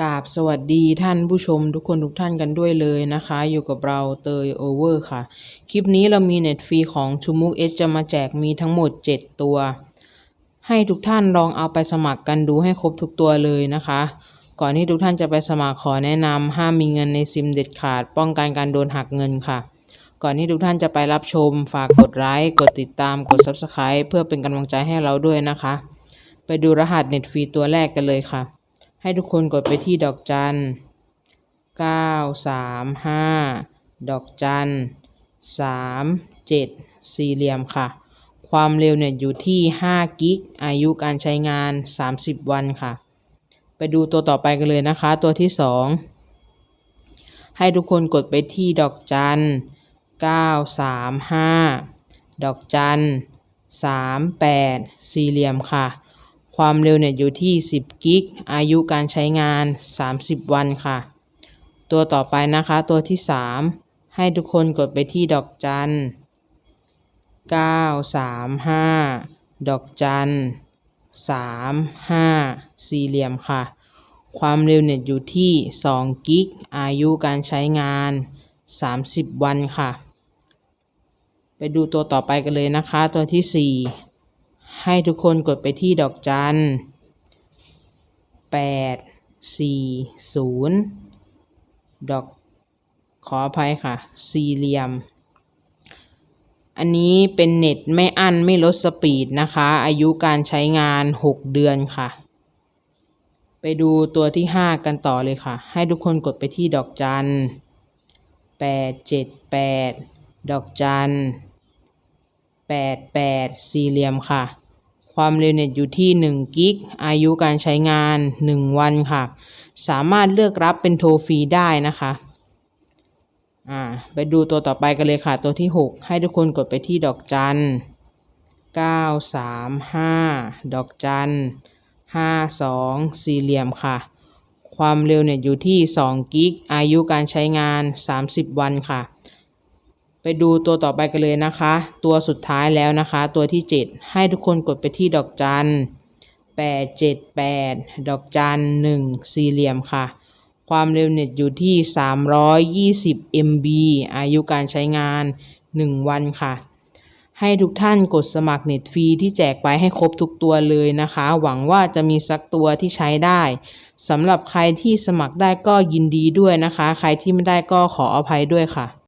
กราบสวัสดีท่านผู้ชมทุกคนทุกท่านกันด้วยเลยนะคะ อยู่กับเราเตยโอเวอร์ค่ะ คลิปนี้เรามีเน็ตฟรีของชูมุกเอจะมาแจกมีทั้งหมด 7 ตัว ให้ทุกท่านลองเอาไปสมัครกันดูให้ครบทุกตัวเลยนะคะ ก่อนที่ทุกท่านจะไปสมัครขอแนะนำห้ามมีเงินในซิมเด็ดขาด ป้องกันการโดนหักเงินค่ะ ก่อนที่ทุกท่านจะไปรับชม ฝากกดไลค์กดติดตามกด Subscribe เพื่อเป็นกำลังใจให้เราด้วยนะคะ ไปดูรหัสเน็ตฟรีตัวแรกกันเลยค่ะ ให้ทุกคนกดไปที่ดอกจัน9 3 5ดอกจัน3 7สี่เหลี่ยมค่ะ ความเร็วเนี่ยอยู่ที่5กิก อายุการใช้งาน30วันค่ะ ไปดูตัวต่อไปกันเลยนะคะ ตัวที่2ให้ทุกคนกดไปที่ดอกจัน9 3 5ดอกจัน3 8สี่เหลี่ยมค่ะ ความเร็วเนี่ยอยู่ที่ 10 กิก อายุการใช้งาน 30 วันค่ะ ตัวต่อไปนะคะตัวที่ 3 ให้ทุกคนกดไปที่ดอกจัน 9 3 5 ดอกจัน 3 5 สี่เหลี่ยมค่ะ ความเร็วเนี่ยอยู่ที่ 2 กิก อายุการใช้งาน 30 วันค่ะ ไปดูตัวต่อไปกันเลยนะคะ ตัวที่ 4 ให้ทุกคนกดไปที่ดอกจัน8 4 0ดอกขออภัยค่ะ สี่เหลี่ยม อันนี้เป็นเน็ตไม่อั้นไม่ลดสปีดนะคะ อายุการใช้งาน 6 เดือนค่ะ ไปดูตัวที่ 5 กันต่อเลยค่ะ ให้ทุกคนกดไปที่ดอกจัน8 7 8ดอกจัน8 8สี่เหลี่ยมค่ะ ความเร็วเน็ตอยู่ที่1กิกอายุการใช้งาน 1 วันค่ะ สามารถเลือกรับเป็นโทรฟรีได้นะคะอ่าไปดูตัวต่อไปกันเลยค่ะ ตัวที่ 6 ให้ทุกคนกดไปที่ดอกจัน9 3 5 ดอกจัน5 2 สี่เหลี่ยมค่ะ ความเร็วเนี่ยอยู่ที่2กิกอายุการใช้งาน 30 วันค่ะ ไปดูตัวต่อไปกันเลยนะคะ ตัวสุดท้ายแล้วนะคะ ตัวที่ 7 ให้ทุกคนกดไปที่ดอกจัน8 7 8 ดอกจัน1สี่เหลี่ยมค่ะ ความเร็วเน็ตอยู่ที่ 320 MB อายุการใช้งาน 1 วันค่ะ ให้ทุกท่านกดสมัครเน็ตฟรีที่แจกไปให้ครบทุกตัวเลยนะคะ หวังว่าจะมีสักตัวที่ใช้ได้สำหรับใครที่สมัครได้ก็ยินดีด้วยนะคะ ใครที่ไม่ได้ก็ขออภัยด้วยค่ะ